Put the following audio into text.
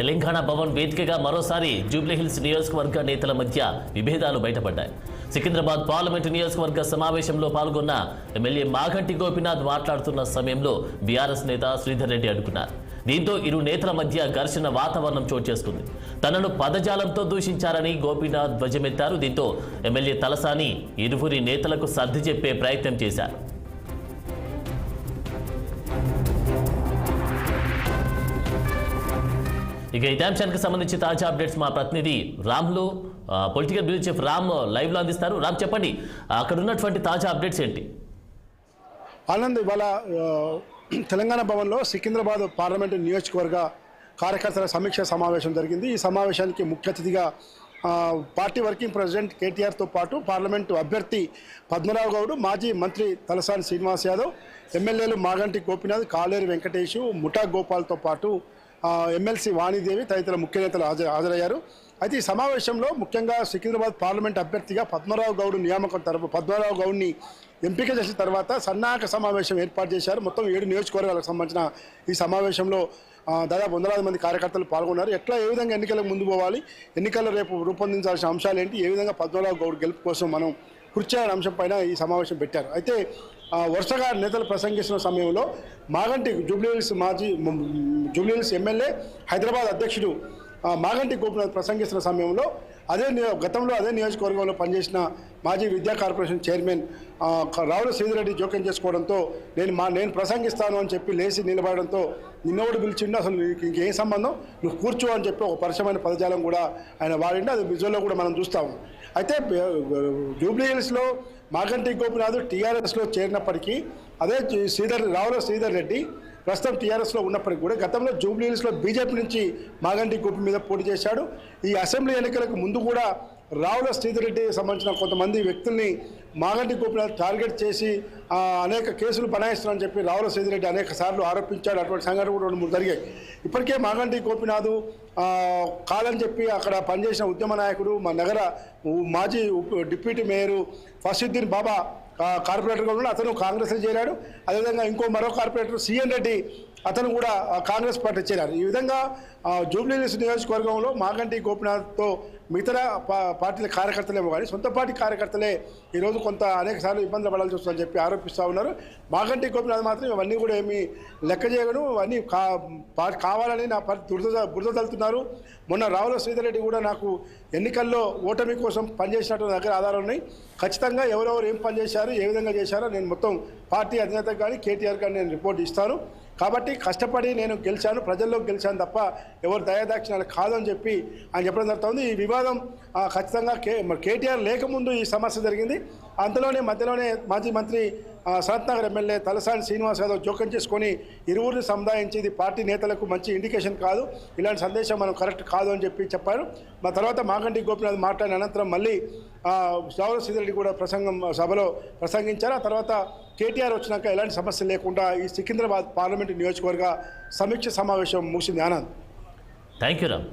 తెలంగాణ భవన్ వేదికగా మరోసారి జూబ్లీహిల్స్ నియోజకవర్గ నేతల మధ్య విభేదాలు బయటపడ్డాయి. సికింద్రాబాద్ పార్లమెంటు నియోజకవర్గ సమావేశంలో పాల్గొన్న ఎమ్మెల్యే మాగంటి గోపినాథ్ మాట్లాడుతున్న సమయంలో బీఆర్ఎస్ నేత శ్రీధర్ రెడ్డి అడుగున్నారు దీంతో ఇరు నేతల మధ్య ఘర్షణ వాతావరణం చోటు చేసుకుంది. తనను పదజాలంతో దూషించారని గోపీనాథ్ ధ్వజమెత్తారు. దీంతో ఎమ్మెల్యే తలసాని ఇరువురి నేతలకు సర్ది చెప్పే ప్రయత్నం చేశారు. ఇక ఇదే అంశానికి సంబంధించి తాజా అప్డేట్స్ మా ప్రతినిధి రామ్లో పొలిటికల్ బ్యూరో చీఫ్ రామ్ లైవ్లో అందిస్తారు. రామ్ చెప్పండి అక్కడ ఉన్నటువంటి తాజా అప్డేట్స్ ఏంటి? ఆనంద్ ఇవాళ తెలంగాణ భవన్లో సికింద్రాబాద్ పార్లమెంటు నియోజకవర్గ కార్యకర్తల సమీక్ష సమావేశం జరిగింది. ఈ సమావేశానికి ముఖ్య అతిథిగా పార్టీ వర్కింగ్ ప్రెసిడెంట్ కేటీఆర్తో పాటు పార్లమెంటు అభ్యర్థి పద్మరావు గౌడ్ మాజీ మంత్రి తలసాని శ్రీనివాస్ యాదవ్ ఎమ్మెల్యేలు మాగంటి గోపినాథ్ కాలేరు వెంకటేష్ ముఠా గోపాల్తో పాటు ఎమ్మెల్సీ వాణిదేవి తదితర ముఖ్య నేతలు హాజరు హాజరయ్యారు. అయితే ఈ సమావేశంలో ముఖ్యంగా సికింద్రాబాద్ పార్లమెంట్ అభ్యర్థిగా పద్మరావు గౌడ్ నియామకం తరపు పద్మరావు గౌడ్ని ఎంపిక చేసిన తర్వాత సన్నాహక సమావేశం ఏర్పాటు చేశారు. మొత్తం ఏడు నియోజకవర్గాలకు సంబంధించిన ఈ సమావేశంలో దాదాపు వందలాది మంది కార్యకర్తలు పాల్గొన్నారు. ఎట్లా ఏ విధంగా ఎన్నికలకు ముందు పోవాలి ఎన్నికల్లో రేపు రూపొందించాల్సిన అంశాలు ఏంటి ఏ విధంగా పద్మరావు గౌడ్ గెలుపు కోసం మనం కృషి చేయాలనే అంశం పైన ఈ సమావేశం పెట్టారు. అయితే వరుసగా నేతలు ప్రసంగిస్తున్న సమయంలో మాగంటి జూబ్లీహిల్స్ మాజీ జూబ్లీహిల్స్ ఎమ్మెల్యే హైదరాబాద్ అధ్యక్షుడు మాగంటి గోపినాథ్ ప్రసంగిస్తున్న సమయంలో అదే నియో- గతంలో అదే నియోజకవర్గంలో పనిచేసిన మాజీ విద్యా కార్పొరేషన్ చైర్మన్ రావుల శ్రీధరెడ్డి జోక్యం చేసుకోవడంతో నేను మా నేను ప్రసంగిస్తాను అని చెప్పి లేచి నిలబడడంతో నిన్నోడు పిలిచిండు అసలు నీకు ఇంకేం సంబంధం? నువ్వు కూర్చో అని చెప్పి ఒక పరిచయమైన పదజాలం కూడా ఆయన వాడిండు అది విజువల్లో కూడా మనం చూస్తాము అయితే జూబ్లీహిల్స్లో మాగంటి గోపినాథ్ టీఆర్ఎస్లో చేరినప్పటికీ అదే శ్రీధర్ రావుల శ్రీధర్ రెడ్డి ప్రస్తుతం టీఆర్ఎస్లో ఉన్నప్పటికీ కూడా గతంలో జూబ్లీ హిల్స్లో బీజేపీ నుంచి మాగంటి గోపి మీద పోటీ చేశాడు. ఈ అసెంబ్లీ ఎన్నికలకు ముందు కూడా రావుల శ్రీధరెడ్డి సంబంధించిన కొంతమంది వ్యక్తుల్ని మాగంటి గోపినాథ్ టార్గెట్ చేసి అనేక కేసులు బనాయిస్తున్నారని చెప్పి రావుల శ్రీధర్ రెడ్డి అనేక సార్లు ఆరోపించాడు. అటువంటి సంఘటన కూడా రెండు మూడు జరిగాయి. ఇప్పటికే మాగంటి గోపినాథ్ కాలని చెప్పి అక్కడ పనిచేసిన ఉద్యమ నాయకుడు మా నగర మాజీ డిప్యూటీ మేయరు ఫసీద్దీన్ బాబా కార్పొరేటర్గా ఉన్నాడు. అతను కాంగ్రెస్లో చేరాడు. అదేవిధంగా ఇంకో మరో కార్పొరేటర్ సిఎన్ రెడ్డి అతను కూడా కాంగ్రెస్ పార్టీ చేరారు. ఈ విధంగా జూబ్లీహిల్స్ నియోజకవర్గంలో మాగంటి గోపినాథ్తో మిగతా పా- పార్టీల కార్యకర్తలేమో కానీ సొంత పార్టీ కార్యకర్తలే ఈరోజు కొంత అనేక సార్లు ఇబ్బందులు పడాల్సి వస్తుందని చెప్పి ఆరోపిస్తూ ఉన్నారు. మాగంటి గోపినాథ్ మాత్రం ఇవన్నీ కూడా ఏమీ లెక్క చేయడం అవన్నీ కా పా- కావాలని నా పార్టీ దురద బురదలుతున్నారు మొన్న రావుల శ్రీధర్ రెడ్డి కూడా నాకు ఎన్నికల్లో ఓటమి కోసం పనిచేసినట్టు దగ్గర ఆధారాలు ఉన్నాయి. ఖచ్చితంగా ఎవరెవరు ఏం పనిచేశారు ఏ విధంగా చేశారో నేను మొత్తం పార్టీ అధినేతకు కానీ కేటీఆర్ కానీ నేను రిపోర్ట్ ఇస్తాను. కాబట్టి కష్టపడి నేను గెలిచాను ప్రజల్లో గెలిచాను తప్ప ఎవరు దయాదాక్షిణాలు కాదు అని చెప్పి ఆయన చెప్పడం జరుగుతుంది. ఈ వివాదం ఖచ్చితంగా కే కేటీఆర్ లేకముందు ఈ సమస్య జరిగింది. అంతలోనే మధ్యలోనే మాజీ మంత్రి సనత్నగర్ ఎమ్మెల్యే తలసాని శ్రీనివాస్ యాదవ్ జోక్యం చేసుకొని ఇరువురిని సముదాయించి ఇది పార్టీ నేతలకు మంచి ఇండికేషన్ కాదు. ఇలాంటి సందేశం మనం కరెక్ట్ కాదు అని చెప్పి చెప్పారు. మా తర్వాత మాగంటి గోపినాథ్ మాట్లాడిన అనంతరం మళ్ళీ రావుల శ్రీధరెడ్డి కూడా ప్రసంగం సభలో ప్రసంగించారు. ఆ తర్వాత కేటీఆర్ వచ్చినాక ఎలాంటి సమస్య లేకుండా ఈ సికింద్రాబాద్ పార్లమెంటు నియోజకవర్గ సమీక్ష సమావేశం ముగిసింది. ఆనంద్. Thank you Ram